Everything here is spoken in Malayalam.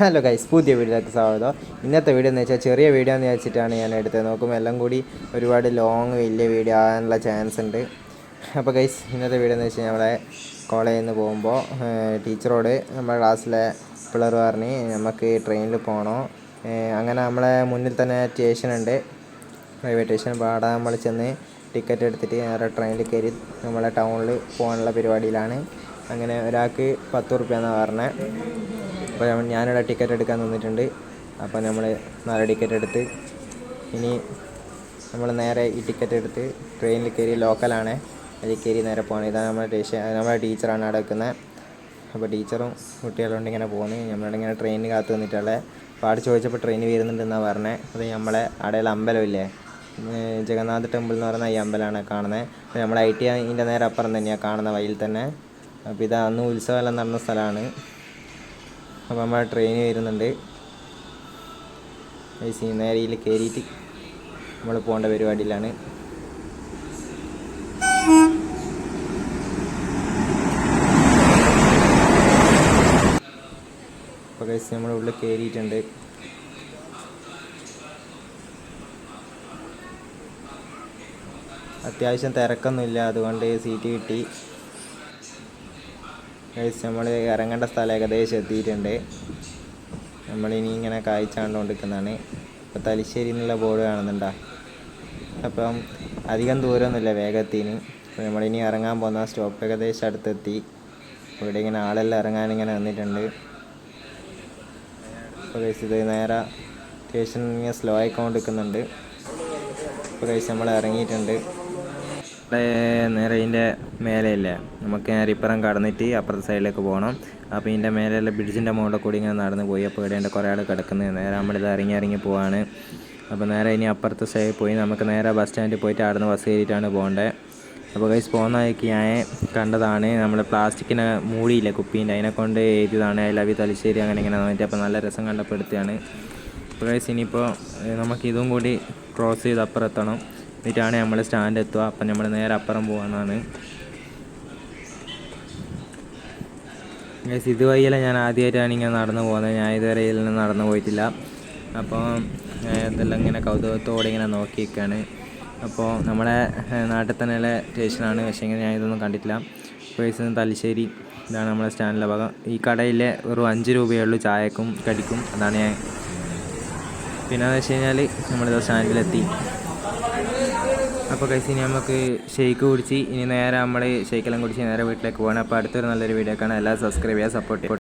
ഹലോ ഗൈസ് പുതിയ വീഡിയോയിലേക്ക് സ്വാഗതം. ഇന്നത്തെ വീഡിയോ എന്ന് വെച്ചാൽ ചെറിയ വീഡിയോ എന്ന് വെച്ചിട്ടാണ് ഞാൻ എടുത്തത്. നോക്കുമ്പോൾ എല്ലാം കൂടി ഒരുപാട് ലോങ് വലിയ വീഡിയോ ആകാനുള്ള ചാൻസ് ഉണ്ട്. അപ്പോൾ ഗൈസ് ഇന്നത്തെ വീഡിയോ എന്ന് വെച്ചാൽ നമ്മളെ കോളേജിൽ നിന്ന് പോകുമ്പോൾ ടീച്ചറോട് നമ്മുടെ ക്ലാസ്സിലെ പിള്ളേർ പറഞ്ഞ് നമുക്ക് ട്രെയിനിൽ പോകണോ. അങ്ങനെ നമ്മളെ മുന്നിൽ തന്നെ സ്റ്റേഷൻ ഉണ്ട്. റെയിൽവേ സ്റ്റേഷൻ അവിടെ നമ്മൾ ചെന്ന് ടിക്കറ്റ് എടുത്തിട്ട് നേരെ ട്രെയിനിൽ കയറി നമ്മളെ ടൗണിൽ പോകാനുള്ള പരിപാടിയിലാണ്. അങ്ങനെ ഒരാൾക്ക് പത്ത് റുപ്യ എന്നാണ് പറഞ്ഞത്. അപ്പോൾ ഞാനിവിടെ ടിക്കറ്റ് എടുക്കാൻ നിന്നിട്ടുണ്ട്. അപ്പോൾ നമ്മൾ നാല് ടിക്കറ്റ് എടുത്ത്. ഇനി നമ്മൾ നേരെ ഈ ടിക്കറ്റ് എടുത്ത് ട്രെയിനിൽ കയറി ലോക്കലാണ് അതിൽ കയറി നേരെ പോകണം. ഇതാണ് നമ്മുടെ ടീച്ചർ നമ്മുടെ ടീച്ചറാണ് അവിടെ വെക്കുന്നത് അപ്പോൾ ടീച്ചറും കുട്ടികളുണ്ട് ഇങ്ങനെ പോകുന്നത് നമ്മളിവിടെ ഇങ്ങനെ ട്രെയിനിന് കാത്തു നിന്നിട്ടുള്ളത് അപ്പോൾ അവിടെ ചോദിച്ചപ്പോൾ ട്രെയിൻ വരുന്നുണ്ടെന്നാണ് പറഞ്ഞത് അത് നമ്മളെ അവിടെയുള്ള അമ്പലമില്ലേ ജഗന്നാഥ് ടെമ്പിൾ എന്ന് പറയുന്ന ഈ അമ്പലമാണ് കാണുന്നത് അപ്പോൾ നമ്മുടെ ഐ ടി ഐന്റെ നേരെ അപ്പുറം തന്നെയാണ് കാണുന്ന വഴിയിൽ തന്നെ. അപ്പോൾ ഇത് അന്ന് ഉത്സവമെല്ലാം നടന്ന സ്ഥലമാണ്. അപ്പോൾ നമ്മൾ ട്രെയിൻ വരുന്നുണ്ട്. ഈ സീനേരിയിൽ കയറിയിട്ട് നമ്മൾ പോകേണ്ട പരിപാടിയിലാണ്. അപ്പോൾ കഴിച്ച് നമ്മൾ ഉള്ളിൽ കയറിയിട്ടുണ്ട് അത്യാവശ്യം തിരക്കൊന്നുമില്ല. അതുകൊണ്ട് സീറ്റ് കിട്ടി. കഴിച്ച് നമ്മൾ ഇറങ്ങേണ്ട സ്ഥലം ഏകദേശം എത്തിയിട്ടുണ്ട്. നമ്മളിനി ഇങ്ങനെ കാഴ്ച കണ്ടുകൊണ്ടിരിക്കുന്നതാണ് ഇപ്പോൾ തലശ്ശേരി എന്നുള്ള ബോർഡ് കാണുന്നുണ്ടോ? അപ്പം അധികം ദൂരമൊന്നുമില്ല വേഗത്തിന്. അപ്പോൾ നമ്മളിനി ഇറങ്ങാൻ പോകുന്ന സ്റ്റോപ്പ് ഏകദേശം അടുത്തെത്തി. ഇവിടെ ഇങ്ങനെ ആളെല്ലാം ഇറങ്ങാൻ ഇങ്ങനെ വന്നിട്ടുണ്ട് അപ്പോൾ കഴിച്ച് ഇത് നേരെ സ്റ്റേഷൻ ഇങ്ങനെ സ്ലോ ആയിക്കൊണ്ടിരിക്കുന്നുണ്ട്. അപ്പോൾ കഴിച്ച് നമ്മൾ ഇറങ്ങിയിട്ടുണ്ട്. നേരെ ഇതിന്റെ മേലെയില്ലേ? നമുക്ക് നേരെ ഇപ്പുറം കടന്നിട്ട് അപ്പുറത്തെ സൈഡിലേക്ക് പോകണം. അപ്പോൾ ഇതിന്റെ മേലെയുള്ള ബ്രിഡ്ജിന്റെ മുകളിൽ കൂടി ഇങ്ങനെ നടന്ന് പോയി. അപ്പോൾ ഇവിടെ ഉണ്ട് കുറേ ആൾ കിടക്കുന്നത് നേരെ നമ്മളിത് ഇറങ്ങി ഇറങ്ങി പോവാണ്. അപ്പോൾ നേരെ ഇനി അപ്പുറത്തെ സൈഡിൽ പോയി നമുക്ക് നേരെ ബസ് സ്റ്റാൻഡിൽ പോയിട്ട് അവിടുന്ന് ബസ് കയറിയിട്ടാണ് പോകേണ്ടത് അപ്പോൾ കൈസ് പോകുന്ന വഴിക്ക് ഞാൻ കണ്ടതാണ് നമ്മൾ പ്ലാസ്റ്റിക്കിനെ മൂടിയില്ല കുപ്പീന്റെ? അതിനെ കൊണ്ട് എഴുതിയതാണ്. ഐ ലവ് തലശ്ശേരി അങ്ങനെ ഇങ്ങനെ വന്നിട്ട് അപ്പോൾ നല്ല രസം കണ്ടപ്പെടുത്തിയാണ് അപ്പോൾ കൈസ് ഇനിയിപ്പോൾ നമുക്കിതും കൂടി ക്രോസ് ചെയ്ത് അപ്പുറം എത്തണം. എന്നിട്ടാണ് നമ്മൾ സ്റ്റാൻഡ് എത്തുക. അപ്പം നമ്മൾ നേരെ അപ്പുറം പോകാന്നാണ് ഗൈസ് ഇതുവഴിയല്ല ഞാൻ ആദ്യമായിട്ടാണ് ഇങ്ങനെ നടന്നു പോകുന്നത്. ഞാൻ ഇതുവരെ ഇതിൽ നിന്ന് നടന്നു പോയിട്ടില്ല. അപ്പോൾ ഇതെല്ലാം ഇങ്ങനെ കൗതുകത്തോടെ ഇങ്ങനെ നോക്കി നിൽക്കുകയാണ് അപ്പോൾ നമ്മുടെ നാട്ടിൽ തന്നെയുള്ള സ്റ്റേഷനാണ്. പക്ഷേ ഇങ്ങനെ ഞാൻ ഇതൊന്നും കണ്ടിട്ടില്ല. പേഴ്സ് തലശ്ശേരി ഇതാണ് നമ്മുടെ സ്റ്റാൻഡിലെ ഭാഗം. ഈ കടയിലെ വെറും അഞ്ച് രൂപയേ ഉള്ളൂ ചായക്കും കടിക്കും. അതാണ് ഞാൻ. പിന്നെ എന്ന് വെച്ച് കഴിഞ്ഞാൽ നമ്മളിത് സ്റ്റാൻഡിലെത്തി അപ്പോൾ കൈസ് ഇനി നമുക്ക് ഷെയ്ക്ക് കുടിച്ച് ഇനി നേരെ നമ്മൾ ഷെയ്ക്കെല്ലാം കുടിച്ച് നേരെ വീട്ടിലേക്ക് പോകണം അപ്പോൾ അടുത്തൊരു നല്ലൊരു വീഡിയോ കാണാം. എല്ലാവരും സബ്സ്ക്രൈബ് ചെയ്യുക സപ്പോർട്ട് ചെയ്യുക.